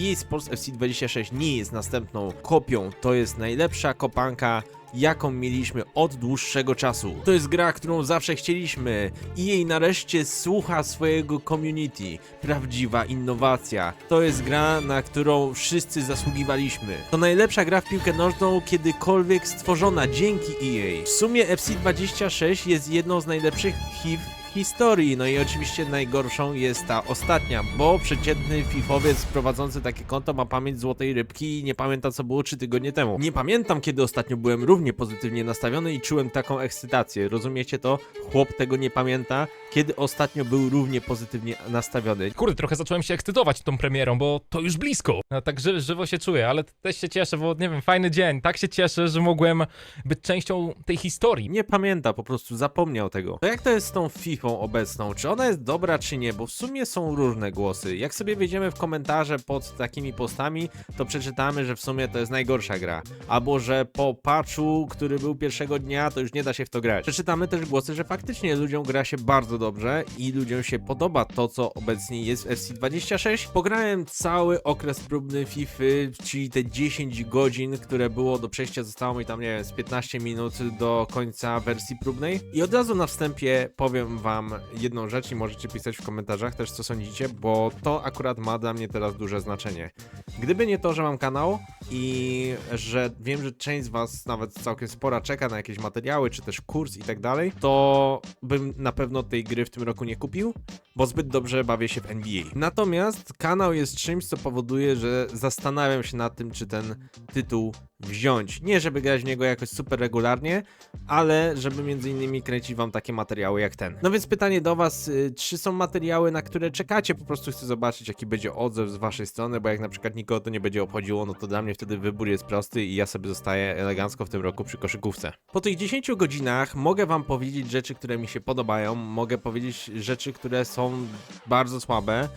EA Sports FC 26 nie jest następną kopią, to jest najlepsza kopanka jaką mieliśmy od dłuższego czasu. To jest gra, którą zawsze chcieliśmy i jej nareszcie słucha swojego community. Prawdziwa innowacja. To jest gra, na którą wszyscy zasługiwaliśmy. To najlepsza gra w piłkę nożną kiedykolwiek stworzona dzięki EA. W sumie FC26 jest jedną z najlepszych HIV historii. No i oczywiście najgorszą jest ta ostatnia, bo przeciętny fifowiec prowadzący takie konto ma pamięć złotej rybki i nie pamięta co było 3 tygodnie temu. Nie pamiętam kiedy ostatnio byłem równie pozytywnie nastawiony i czułem taką ekscytację. Rozumiecie to? Chłop tego nie pamięta, kiedy ostatnio był równie pozytywnie nastawiony. Kurde, trochę zacząłem się ekscytować tą premierą, bo to już blisko. No, tak ży żywo się czuję, ale też się cieszę, bo nie wiem, fajny dzień. Tak się cieszę, że mogłem być częścią tej historii. Nie pamięta, po prostu zapomniał tego. To jak to jest z tą FIFA obecną? Czy ona jest dobra, czy nie? Bo w sumie są różne głosy. Jak sobie wejdziemy w komentarze pod takimi postami, to przeczytamy, że w sumie to jest najgorsza gra. Albo że po patchu, który był pierwszego dnia, to już nie da się w to grać. Przeczytamy też głosy, że faktycznie ludziom gra się bardzo dobrze i ludziom się podoba to, co obecnie jest w FC26. Pograłem cały okres próbny FIFA, czyli te 10 godzin, które było do przejścia, zostało mi tam, nie wiem, z 15 minut do końca wersji próbnej. I od razu na wstępie powiem wam jedną rzecz i możecie pisać w komentarzach też, co sądzicie, bo to akurat ma dla mnie teraz duże znaczenie. Gdyby nie to, że mam kanał i że wiem, że część z was, nawet całkiem spora, czeka na jakieś materiały, czy też kurs i tak dalej, to bym na pewno tej gry w tym roku nie kupił, bo zbyt dobrze bawię się w NBA. Natomiast kanał jest czymś, co powoduje, że zastanawiam się nad tym, czy ten tytuł wziąć. Nie, żeby grać w niego jakoś super regularnie, ale żeby między innymi kręcić wam takie materiały jak ten. No więc pytanie do was, y, czy są materiały, na które czekacie? Po prostu chcę zobaczyć, jaki będzie odzew z waszej strony, bo jak na przykład nikogo to nie będzie obchodziło, no to dla mnie wtedy wybór jest prosty i ja sobie zostaję elegancko w tym roku przy koszykówce. Po tych 10 godzinach mogę wam powiedzieć rzeczy, które mi się podobają, mogę powiedzieć rzeczy, które są bardzo słabe,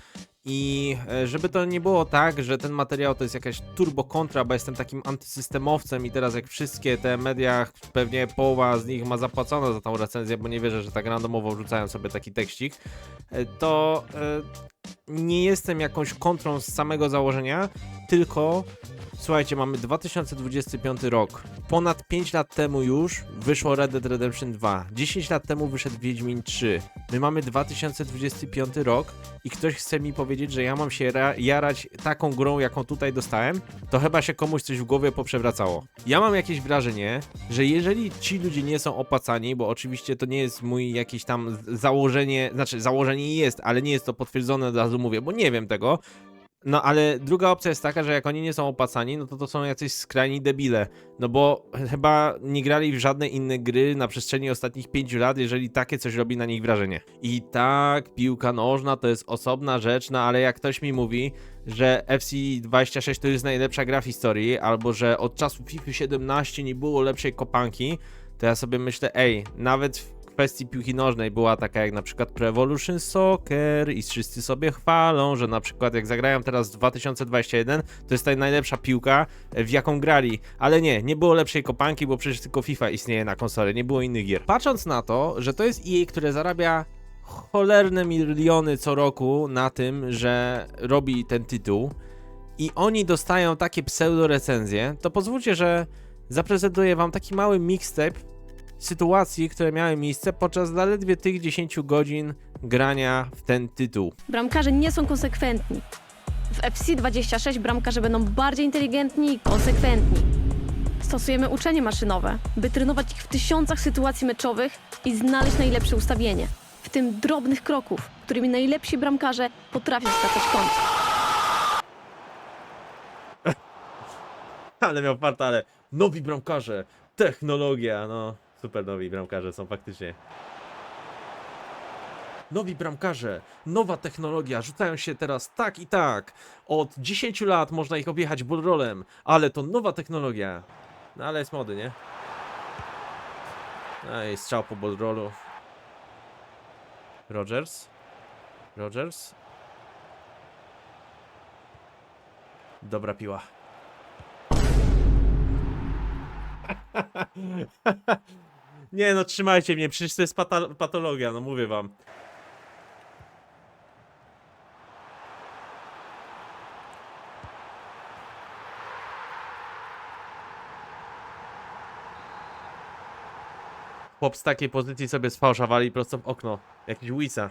i e, żeby to nie było tak, że ten materiał to jest jakaś turbo kontra, bo jestem takim antysystemowcem i teraz jak wszystkie te media, pewnie połowa z nich ma zapłacone za tą recenzję, bo nie wierzę, że tak randomowo wrzucają sobie taki tekścik, e, to e, nie jestem jakąś kontrą z samego założenia, tylko słuchajcie, mamy 2025 rok. Ponad 5 lat temu już wyszło Red Dead Redemption 2. 10 lat temu wyszedł Wiedźmin 3. My mamy 2025 rok i ktoś chce mi powiedzieć, że ja mam się ra- jarać taką grą, jaką tutaj dostałem, to chyba się komuś coś w głowie poprzewracało. Ja mam jakieś wrażenie, że jeżeli ci ludzie nie są opłacani, bo oczywiście to nie jest mój jakieś tam założenie, znaczy założenie jest, ale nie jest to potwierdzone, od razu mówię, bo nie wiem tego, no ale druga opcja jest taka, że jak oni nie są opłacani, no to to są jacyś skrajni debile. No bo chyba nie grali w żadne inne gry na przestrzeni ostatnich pięciu lat, jeżeli takie coś robi na nich wrażenie. I tak, piłka nożna to jest osobna rzecz, no ale jak ktoś mi mówi, że FC26 to jest najlepsza gra w historii, albo że od czasu FIFA 17 nie było lepszej kopanki, to ja sobie myślę, ej, nawet w kwestii piłki nożnej była taka jak na przykład Pro Evolution Soccer i wszyscy sobie chwalą, że na przykład jak zagrają teraz 2021, to jest ta najlepsza piłka, w jaką grali. Ale nie, nie było lepszej kopanki, bo przecież tylko FIFA istnieje na konsoli, nie było innych gier. Patrząc na to, że to jest EA, które zarabia cholerne miliony co roku na tym, że robi ten tytuł i oni dostają takie pseudo recenzje, to pozwólcie, że zaprezentuję wam taki mały mixtape sytuacji, które miały miejsce podczas zaledwie tych 10 godzin grania w ten tytuł. Bramkarze nie są konsekwentni. W FC26 bramkarze będą bardziej inteligentni i konsekwentni. Stosujemy uczenie maszynowe, by trenować ich w tysiącach sytuacji meczowych i znaleźć najlepsze ustawienie. W tym drobnych kroków, którymi najlepsi bramkarze potrafią skakać kąt. Ale miał farta, ale nowi bramkarze, technologia, no super nowi bramkarze są faktycznie. Nowi bramkarze, nowa technologia, rzucają się teraz tak i tak. Od 10 lat można ich objechać bullrolem, ale to nowa technologia. No ale jest mody, nie? No i strzał po bullrollu. Rogers? Rogers? Dobra piła. Nie no, trzymajcie mnie, przecież to jest pata- patologia, no mówię wam. Chłop z takiej pozycji sobie sfałszowali prosto w okno. Jakiś Wisa.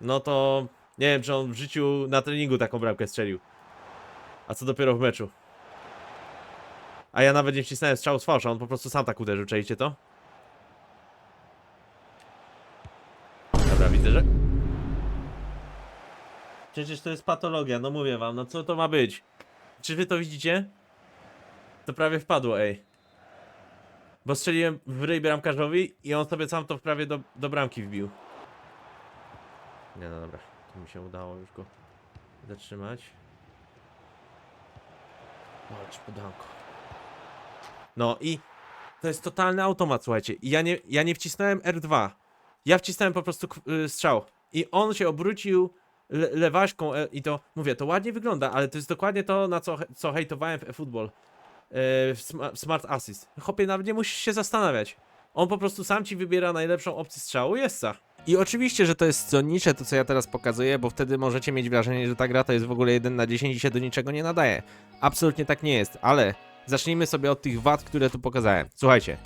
No to nie wiem, czy on w życiu na treningu taką bramkę strzelił. A co dopiero w meczu. A ja nawet nie wcisnąłem strzału z fałsza, on po prostu sam tak uderzył, czajcie to? Przecież to jest patologia, no mówię wam, no co to ma być? Czy wy to widzicie? To prawie wpadło, ej. Bo strzeliłem w ryj bramkarzowi i on sobie sam to prawie do, do bramki wbił. Nie no dobra, to mi się udało już go zatrzymać. Walcz podanko. No i to jest totalny automat, słuchajcie. I ja nie, ja nie wcisnąłem R2. Ja wcisnąłem po prostu y, strzał. I on się obrócił le lewaśką e, i to, mówię, to ładnie wygląda, ale to jest dokładnie to, na co, co hejtowałem w eFootball. E, w sma w Smart Assist. Chłopie, nawet nie musisz się zastanawiać. On po prostu sam ci wybiera najlepszą opcję strzału, jest sa. I oczywiście, że to jest stronnicze to, co ja teraz pokazuję, bo wtedy możecie mieć wrażenie, że ta gra to jest w ogóle 1 na 10 i się do niczego nie nadaje. Absolutnie tak nie jest, ale zacznijmy sobie od tych wad, które tu pokazałem. Słuchajcie,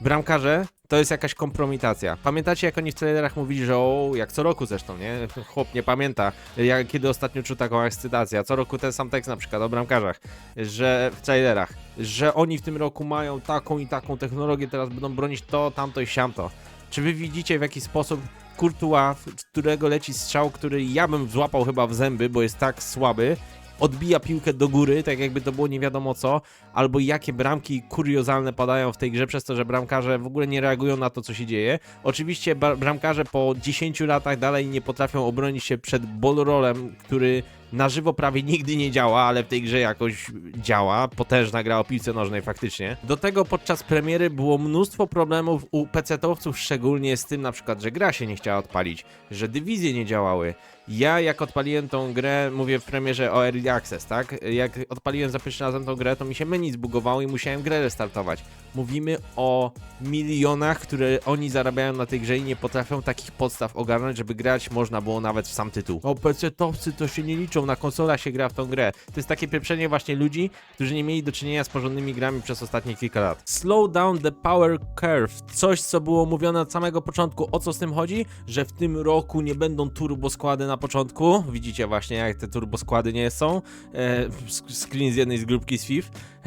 bramkarze to jest jakaś kompromitacja. Pamiętacie, jak oni w trailerach mówili, że o, jak co roku zresztą, nie? Chłop nie pamięta, jak, kiedy ostatnio czuł taką ekscytację. A co roku ten sam tekst na przykład o bramkarzach, że w trailerach, że oni w tym roku mają taką i taką technologię, teraz będą bronić to, tamto i siamto. Czy wy widzicie w jaki sposób Courtois, którego leci strzał, który ja bym złapał chyba w zęby, bo jest tak słaby, odbija piłkę do góry, tak jakby to było nie wiadomo co, albo jakie bramki kuriozalne padają w tej grze przez to, że bramkarze w ogóle nie reagują na to, co się dzieje. Oczywiście bramkarze po 10 latach dalej nie potrafią obronić się przed ballrollem, który na żywo prawie nigdy nie działa, ale w tej grze jakoś działa. Potężna gra o piłce nożnej faktycznie. Do tego podczas premiery było mnóstwo problemów u PC-owców, szczególnie z tym na przykład, że gra się nie chciała odpalić, że dywizje nie działały. Ja jak odpaliłem tą grę, mówię w premierze o Early Access, tak? Jak odpaliłem za pierwszym razem tą grę, to mi się menu zbugowało i musiałem grę restartować. Mówimy o milionach, które oni zarabiają na tej grze i nie potrafią takich podstaw ogarnąć, żeby grać można było nawet w sam tytuł. O PC-towcy to się nie na konsolach się gra w tą grę. To jest takie pieprzenie właśnie ludzi, którzy nie mieli do czynienia z porządnymi grami przez ostatnie kilka lat. Slow down the power curve. Coś, co było mówione od samego początku. O co z tym chodzi? Że w tym roku nie będą turbo składy na początku. Widzicie właśnie, jak te turbo składy nie są. E, sk- screen z jednej z grupki z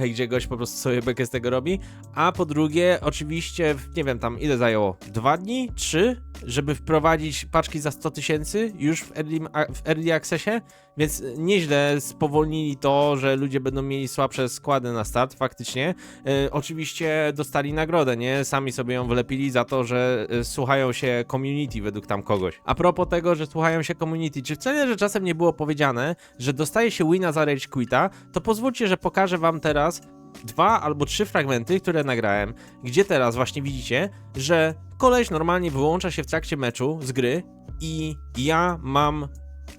gdzie gość po prostu sobie bekę z tego robi. A po drugie, oczywiście, nie wiem tam ile zajęło, dwa dni, trzy, żeby wprowadzić paczki za 100 tysięcy już w early, w early accessie, więc nieźle spowolnili to, że ludzie będą mieli słabsze składy na start, faktycznie. E, oczywiście dostali nagrodę, nie? Sami sobie ją wlepili za to, że e, słuchają się community według tam kogoś. A propos tego, że słuchają się community, czy wcale, że czasem nie było powiedziane, że dostaje się wina za rage quita, to pozwólcie, że pokażę wam teraz dwa albo trzy fragmenty, które nagrałem, gdzie teraz właśnie widzicie, że koleś normalnie wyłącza się w trakcie meczu z gry i ja mam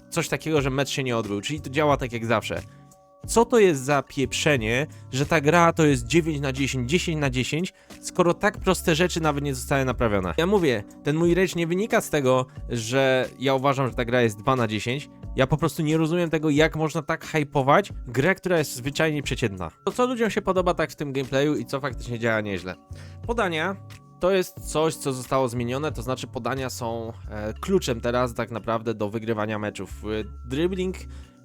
coś takiego, że mecz się nie odbył, czyli to działa tak jak zawsze. Co to jest za pieprzenie, że ta gra to jest 9 na 10, 10 na 10, skoro tak proste rzeczy nawet nie zostały naprawione? Ja mówię, ten mój rage nie wynika z tego, że ja uważam, że ta gra jest 2 na 10. Ja po prostu nie rozumiem tego, jak można tak hypować grę, która jest zwyczajnie przeciętna. To co ludziom się podoba tak w tym gameplayu i co faktycznie działa nieźle. Podania to jest coś, co zostało zmienione, to znaczy podania są e, kluczem teraz tak naprawdę do wygrywania meczów. E, dribbling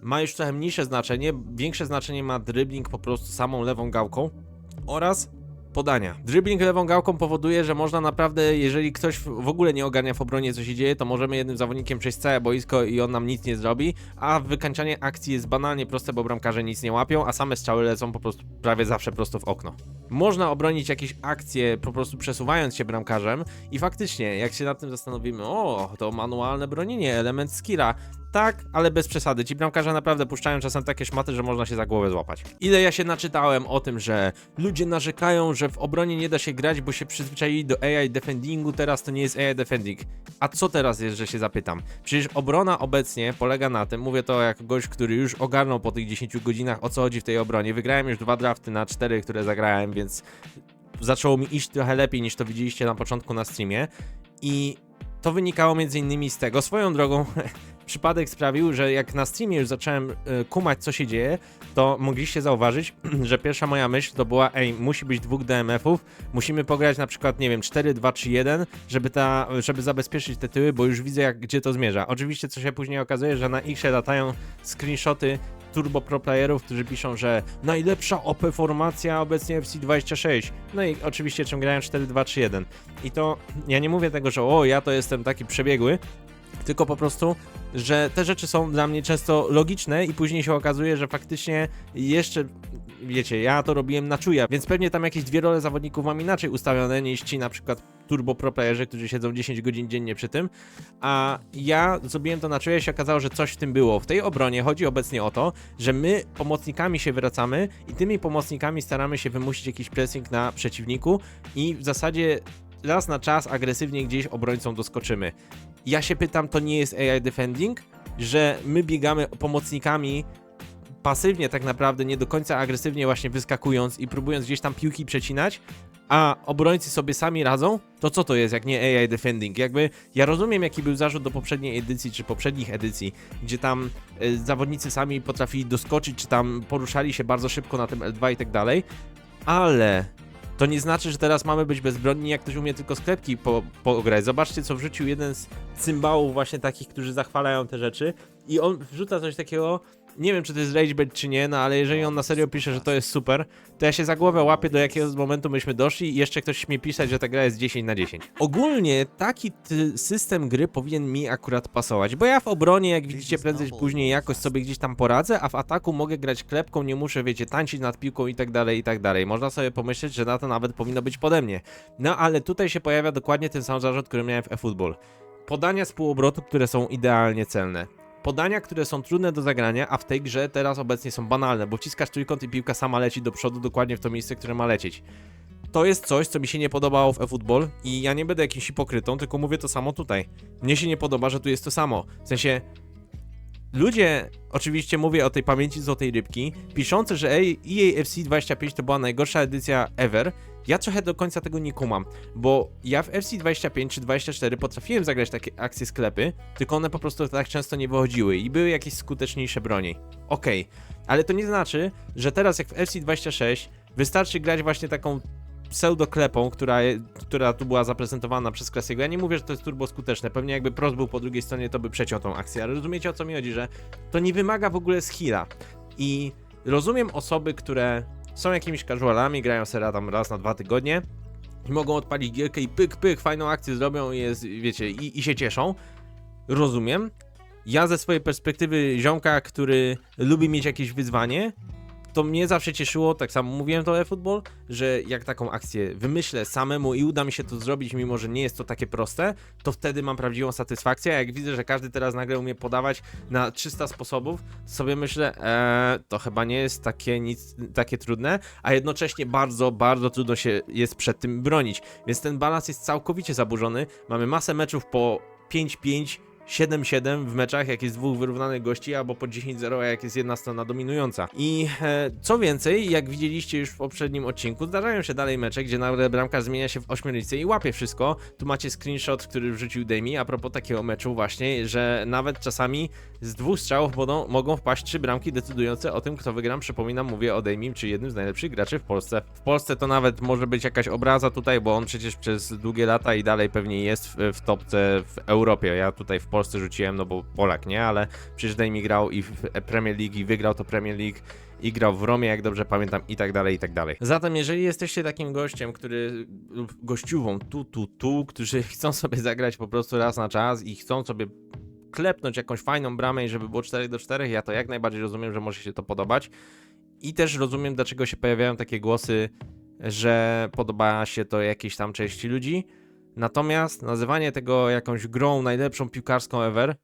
ma już trochę mniejsze znaczenie, większe znaczenie ma dribbling po prostu samą lewą gałką oraz podania. Dribbling lewą gałką powoduje, że można naprawdę, jeżeli ktoś w ogóle nie ogarnia w obronie co się dzieje, to możemy jednym zawodnikiem przejść całe boisko i on nam nic nie zrobi, a wykańczanie akcji jest banalnie proste, bo bramkarze nic nie łapią, a same strzały lecą po prostu prawie zawsze prosto w okno. Można obronić jakieś akcje po prostu przesuwając się bramkarzem i faktycznie, jak się nad tym zastanowimy, o, to manualne bronienie, element skilla, tak, ale bez przesady. Ci bramkarze naprawdę puszczają czasem takie szmaty, że można się za głowę złapać. Ile ja się naczytałem o tym, że ludzie narzekają, że w obronie nie da się grać, bo się przyzwyczaili do AI defendingu, teraz to nie jest AI defending. A co teraz jest, że się zapytam? Przecież obrona obecnie polega na tym, mówię to jako gość, który już ogarnął po tych 10 godzinach o co chodzi w tej obronie. Wygrałem już dwa drafty na cztery, które zagrałem, więc zaczęło mi iść trochę lepiej niż to widzieliście na początku na streamie. I to wynikało między innymi z tego, swoją drogą, przypadek sprawił, że jak na streamie już zacząłem e, kumać, co się dzieje, to mogliście zauważyć, że pierwsza moja myśl to była, ej, musi być dwóch DMF-ów, musimy pograć na przykład, nie wiem, 4, 2, 3, 1, żeby, ta, żeby zabezpieczyć te tyły, bo już widzę, jak, gdzie to zmierza. Oczywiście, co się później okazuje, że na X-ie latają screenshoty turbo pro playerów, którzy piszą, że najlepsza OP formacja obecnie FC26. No i oczywiście czym grają 4, 2, 3, 1. I to ja nie mówię tego, że o, ja to jestem taki przebiegły, tylko po prostu, że te rzeczy są dla mnie często logiczne i później się okazuje, że faktycznie jeszcze, wiecie, ja to robiłem na czuja, więc pewnie tam jakieś dwie role zawodników mam inaczej ustawione niż ci na przykład turbo pro playerzy, którzy siedzą 10 godzin dziennie przy tym, a ja zrobiłem to na czuja i się okazało, że coś w tym było. W tej obronie chodzi obecnie o to, że my pomocnikami się wracamy i tymi pomocnikami staramy się wymusić jakiś pressing na przeciwniku i w zasadzie raz na czas agresywnie gdzieś obrońcą doskoczymy. Ja się pytam, to nie jest AI defending, że my biegamy pomocnikami pasywnie tak naprawdę, nie do końca agresywnie właśnie wyskakując i próbując gdzieś tam piłki przecinać, a obrońcy sobie sami radzą, to co to jest jak nie AI defending? Jakby ja rozumiem jaki był zarzut do poprzedniej edycji czy poprzednich edycji, gdzie tam y, zawodnicy sami potrafili doskoczyć, czy tam poruszali się bardzo szybko na tym L2 i tak dalej, ale to nie znaczy, że teraz mamy być bezbronni, jak ktoś umie tylko sklepki po, pograć. Zobaczcie, co wrzucił jeden z cymbałów właśnie takich, którzy zachwalają te rzeczy i on wrzuca coś takiego, nie wiem, czy to jest ragebait, czy nie, no ale jeżeli on na serio pisze, że to jest super, to ja się za głowę łapię, do jakiego momentu myśmy doszli i jeszcze ktoś śmie pisać, że ta gra jest 10 na 10. Ogólnie taki system gry powinien mi akurat pasować, bo ja w obronie, jak widzicie, prędzej później jakoś sobie gdzieś tam poradzę, a w ataku mogę grać klepką, nie muszę, wiecie, tańczyć nad piłką i tak dalej, i tak dalej. Można sobie pomyśleć, że na to nawet powinno być pode mnie. No ale tutaj się pojawia dokładnie ten sam zarzut, który miałem w eFootball. Podania z półobrotu, które są idealnie celne podania, które są trudne do zagrania, a w tej grze teraz obecnie są banalne, bo wciskasz trójkąt i piłka sama leci do przodu dokładnie w to miejsce, które ma lecieć. To jest coś, co mi się nie podobało w eFootball i ja nie będę jakimś hipokrytą, tylko mówię to samo tutaj. Mnie się nie podoba, że tu jest to samo. W sensie, ludzie, oczywiście mówię o tej pamięci złotej rybki, piszący, że EA FC 25 to była najgorsza edycja ever, ja trochę do końca tego nie kumam, bo ja w FC 25 czy 24 potrafiłem zagrać takie akcje sklepy, tylko one po prostu tak często nie wychodziły i były jakieś skuteczniejsze broni. Okej, ale to nie znaczy, że teraz jak w FC 26 wystarczy grać właśnie taką pseudoklepą, która, która tu była zaprezentowana przez Klasiego. Ja nie mówię, że to jest turbo skuteczne. Pewnie jakby Prost był po drugiej stronie, to by przeciął tą akcję, ale rozumiecie o co mi chodzi, że to nie wymaga w ogóle skilla. I rozumiem osoby, które są jakimiś casualami, grają sobie tam raz na dwa tygodnie i mogą odpalić gierkę i pyk, pyk, fajną akcję zrobią i jest, wiecie, i, i się cieszą. Rozumiem. Ja ze swojej perspektywy ziomka, który lubi mieć jakieś wyzwanie, to mnie zawsze cieszyło, tak samo mówiłem to e-football, że jak taką akcję wymyślę samemu i uda mi się to zrobić, mimo że nie jest to takie proste, to wtedy mam prawdziwą satysfakcję, a jak widzę, że każdy teraz nagle umie podawać na 300 sposobów, sobie myślę, eee, to chyba nie jest takie nic, takie trudne, a jednocześnie bardzo, bardzo trudno się jest przed tym bronić, więc ten balans jest całkowicie zaburzony, mamy masę meczów po 5-5, 7-7 w meczach, jak jest dwóch wyrównanych gości, albo po 10-0, jak jest jedna strona dominująca. I e, co więcej, jak widzieliście już w poprzednim odcinku, zdarzają się dalej mecze, gdzie nagle bramka zmienia się w ośmiornicę i łapie wszystko. Tu macie screenshot, który wrzucił Demi a propos takiego meczu właśnie, że nawet czasami z dwóch strzałów mogą, mogą wpaść trzy bramki decydujące o tym, kto wygra. Przypominam, mówię o Demi, czy jednym z najlepszych graczy w Polsce. W Polsce to nawet może być jakaś obraza tutaj, bo on przecież przez długie lata i dalej pewnie jest w, w topce w Europie. Ja tutaj w Polsce rzuciłem, no bo Polak, nie? Ale przecież Demi grał i w Premier League i wygrał to Premier League i grał w Romie, jak dobrze pamiętam, i tak dalej, i tak dalej. Zatem, jeżeli jesteście takim gościem, który, lub gościuwą, tu, tu, tu, którzy chcą sobie zagrać po prostu raz na czas i chcą sobie klepnąć jakąś fajną bramę i żeby było 4 do 4, ja to jak najbardziej rozumiem, że może się to podobać. I też rozumiem, dlaczego się pojawiają takie głosy, że podoba się to jakiejś tam części ludzi. Natomiast nazywanie tego jakąś grą najlepszą piłkarską ever,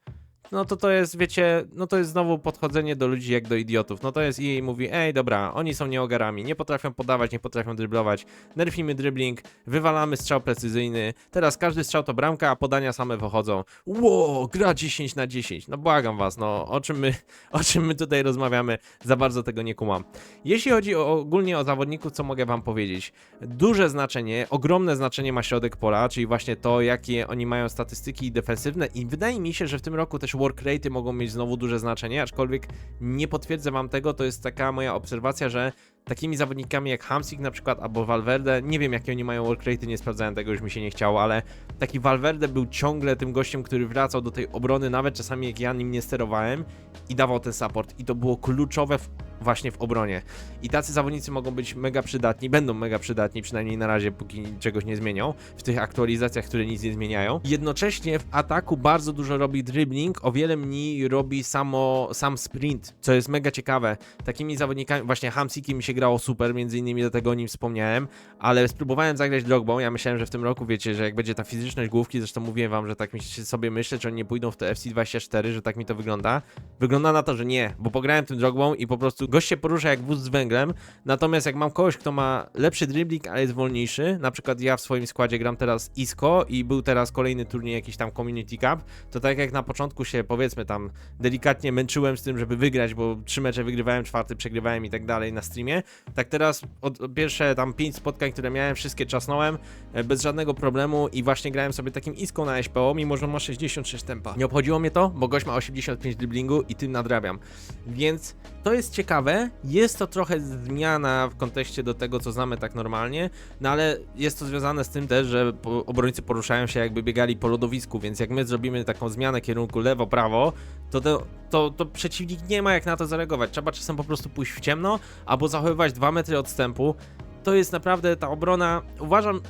no to to jest, wiecie, no to jest znowu podchodzenie do ludzi jak do idiotów. No to jest EA mówi, ej dobra, oni są nieogarami, nie potrafią podawać, nie potrafią dryblować, nerfimy dribbling, wywalamy strzał precyzyjny, teraz każdy strzał to bramka, a podania same wychodzą. Ło, gra 10 na 10, no błagam was, no o czym my, o czym my tutaj rozmawiamy, za bardzo tego nie kumam. Jeśli chodzi o, ogólnie o zawodników, co mogę wam powiedzieć? Duże znaczenie, ogromne znaczenie ma środek pola, czyli właśnie to, jakie oni mają statystyki defensywne i wydaje mi się, że w tym roku też work rate'y mogą mieć znowu duże znaczenie, aczkolwiek nie potwierdzę wam tego, to jest taka moja obserwacja, że takimi zawodnikami jak Hamsik na przykład, albo Valverde, nie wiem jakie oni mają work rate'y, nie sprawdzałem tego, już mi się nie chciało, ale taki Valverde był ciągle tym gościem, który wracał do tej obrony, nawet czasami jak ja nim nie sterowałem i dawał ten support i to było kluczowe w, właśnie w obronie. I tacy zawodnicy mogą być mega przydatni, będą mega przydatni, przynajmniej na razie, póki czegoś nie zmienią, w tych aktualizacjach, które nic nie zmieniają. Jednocześnie w ataku bardzo dużo robi dribbling, o wiele mniej robi samo, sam sprint, co jest mega ciekawe. Takimi zawodnikami, właśnie Hamsiki mi się grało super, między innymi do tego o nim wspomniałem, ale spróbowałem zagrać Drogbą, ja myślałem, że w tym roku, wiecie, że jak będzie ta fizyczność główki, zresztą mówiłem wam, że tak mi się sobie myślę, czy oni nie pójdą w te FC24, że tak mi to wygląda. Wygląda na to, że nie, bo pograłem tym Drogbą i po prostu gość się porusza jak wóz z węglem, natomiast jak mam kogoś, kto ma lepszy dribbling, ale jest wolniejszy, na przykład ja w swoim składzie gram teraz Isco i był teraz kolejny turniej jakiś tam Community Cup, to tak jak na początku się powiedzmy tam delikatnie męczyłem z tym, żeby wygrać, bo trzy mecze wygrywałem, czwarty przegrywałem i tak dalej na streamie, tak teraz od pierwsze tam pięć spotkań, które miałem, wszystkie czasnąłem e, bez żadnego problemu i właśnie grałem sobie takim Isco na SPO, mimo że on ma 66 tempa. Nie obchodziło mnie to, bo gość ma 85 dribblingu i tym nadrabiam. Więc to jest ciekawe, jest to trochę zmiana w kontekście do tego, co znamy tak normalnie, no ale jest to związane z tym też, że obrońcy poruszają się jakby biegali po lodowisku, więc jak my zrobimy taką zmianę kierunku lewo-prawo, to, to, to, to przeciwnik nie ma jak na to zareagować. Trzeba czasem po prostu pójść w ciemno, albo zachowywać 2 metry odstępu. To jest naprawdę ta obrona, uważam,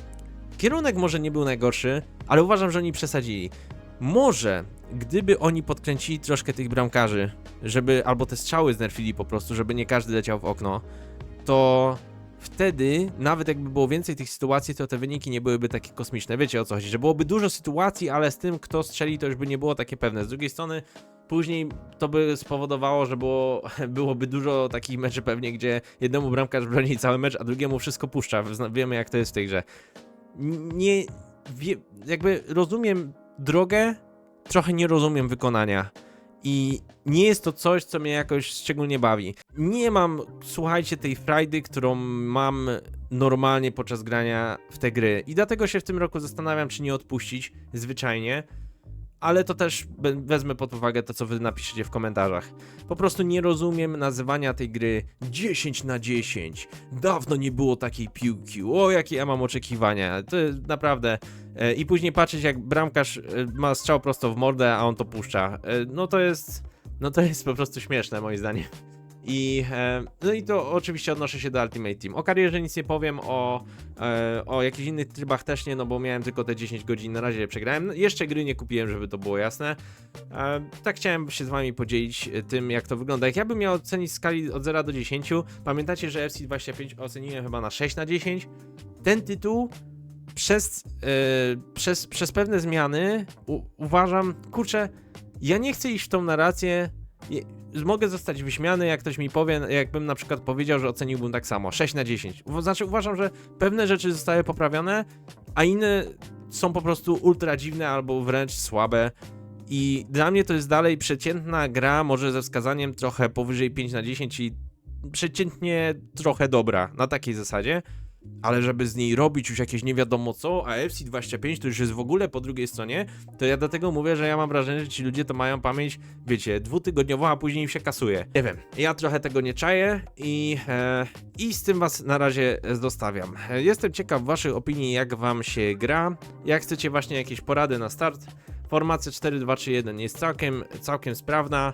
kierunek może nie był najgorszy, ale uważam, że oni przesadzili. Może gdyby oni podkręcili troszkę tych bramkarzy, żeby albo te strzały znerfili po prostu, żeby nie każdy leciał w okno, to wtedy, nawet jakby było więcej tych sytuacji, to te wyniki nie byłyby takie kosmiczne. Wiecie o co chodzi, że byłoby dużo sytuacji, ale z tym, kto strzeli, to już by nie było takie pewne. Z drugiej strony, później to by spowodowało, że było, byłoby dużo takich meczy pewnie, gdzie jednemu bramkarz broni cały mecz, a drugiemu wszystko puszcza. Wiemy, jak to jest w tej grze. Nie, jakby rozumiem drogę, trochę nie rozumiem wykonania. I nie jest to coś, co mnie jakoś szczególnie bawi. Nie mam, słuchajcie, tej frajdy, którą mam normalnie podczas grania w te gry. I dlatego się w tym roku zastanawiam, czy nie odpuścić, zwyczajnie. Ale to też wezmę pod uwagę to, co wy napiszecie w komentarzach. Po prostu nie rozumiem nazywania tej gry 10 na 10. Dawno nie było takiej piłki. O, jakie ja mam oczekiwania. To naprawdę. E, I później patrzeć, jak bramkarz e, ma strzał prosto w mordę, a on to puszcza. E, No to jest. No to jest po prostu śmieszne, moim zdaniem. I, e, no i to oczywiście odnoszę się do Ultimate Team. O karierze nic nie powiem, o, e, o jakichś innych trybach też nie, no bo miałem tylko te 10 godzin, na razie przegrałem. Jeszcze gry nie kupiłem, żeby to było jasne. E, tak chciałem się z wami podzielić tym, jak to wygląda. Jak ja bym miał ocenić skali od 0 do 10, pamiętacie, że FC25 oceniłem chyba na 6 na 10? Ten tytuł przez, przez, przez pewne zmiany u, uważam, kurczę, ja nie chcę iść w tą narrację. Je- Mogę zostać wyśmiany, jak ktoś mi powie, jakbym na przykład powiedział, że oceniłbym tak samo, 6 na 10. Uwa- Znaczy uważam, że pewne rzeczy zostały poprawione, a inne są po prostu ultra dziwne albo wręcz słabe. I dla mnie to jest dalej przeciętna gra, może ze wskazaniem trochę powyżej 5 na 10, czyli przeciętnie trochę dobra, na takiej zasadzie. Ale żeby z niej robić już jakieś nie wiadomo co, a FC25 to już jest w ogóle po drugiej stronie, to ja dlatego mówię, że ja mam wrażenie, że ci ludzie to mają pamięć, wiecie, dwutygodniową, a później im się kasuje. Nie wiem, ja trochę tego nie czaję i, e, i z tym was na razie zostawiam. Jestem ciekaw waszych opinii, jak wam się gra, jak chcecie właśnie jakieś porady na start. Formacja 4-2-3-1 jest całkiem, całkiem sprawna.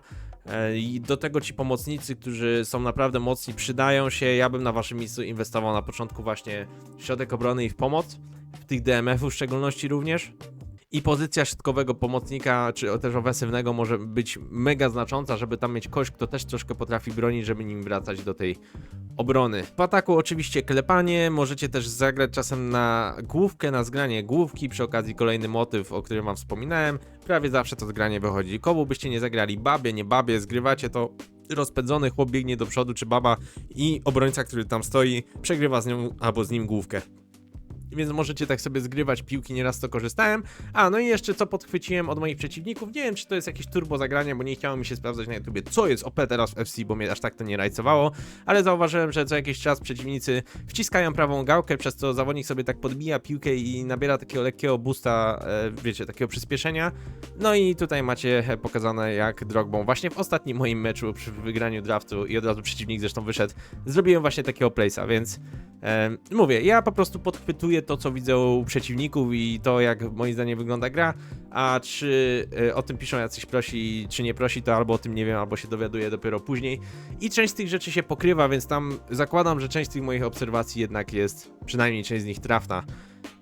E, I do tego ci pomocnicy, którzy są naprawdę mocni, przydają się. Ja bym na waszym miejscu inwestował na początku właśnie w środek obrony i w pomoc, w tych DMF-ów w szczególności również. I pozycja środkowego pomocnika, czy też ofensywnego może być mega znacząca, żeby tam mieć kogoś, kto też troszkę potrafi bronić, żeby nim wracać do tej obrony. W ataku oczywiście klepanie, możecie też zagrać czasem na główkę, na zgranie główki, przy okazji kolejny motyw, o którym wam wspominałem. Prawie zawsze to zgranie wychodzi. Komu byście nie zagrali babie, nie babie, zgrywacie to rozpędzony chłop biegnie do przodu, czy baba i obrońca, który tam stoi, przegrywa z nią albo z nim główkę. Więc możecie tak sobie zgrywać piłki, nieraz to korzystałem. A, no i jeszcze co podchwyciłem od moich przeciwników, nie wiem czy to jest jakieś turbo zagranie, bo nie chciało mi się sprawdzać na YouTubie, co jest OP teraz w FC, bo mnie aż tak to nie rajcowało, ale zauważyłem, że co jakiś czas przeciwnicy wciskają prawą gałkę, przez co zawodnik sobie tak podbija piłkę i nabiera takiego lekkiego boosta, e, wiecie, takiego przyspieszenia. No i tutaj macie pokazane jak Drogbą właśnie w ostatnim moim meczu przy wygraniu draftu i od razu przeciwnik zresztą wyszedł, zrobiłem właśnie takiego place'a, więc e, mówię, ja po prostu podchwytuję to, co widzę u przeciwników i to, jak moim zdaniem wygląda gra, a czy e, o tym piszą jacyś prosi, czy nie prosi, to albo o tym nie wiem, albo się dowiaduję dopiero później. I część z tych rzeczy się pokrywa, więc tam zakładam, że część z tych moich obserwacji jednak jest, przynajmniej część z nich trafna,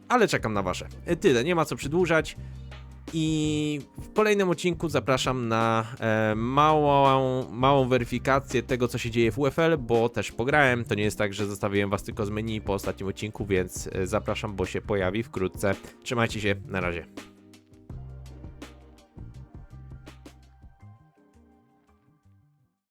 ale czekam na wasze. E, Tyle, nie ma co przedłużać. I w kolejnym odcinku zapraszam na e, małą, małą weryfikację tego, co się dzieje w UFL, bo też pograłem. To nie jest tak, że zostawiłem was tylko z menu po ostatnim odcinku, więc e, zapraszam, bo się pojawi wkrótce. Trzymajcie się, na razie.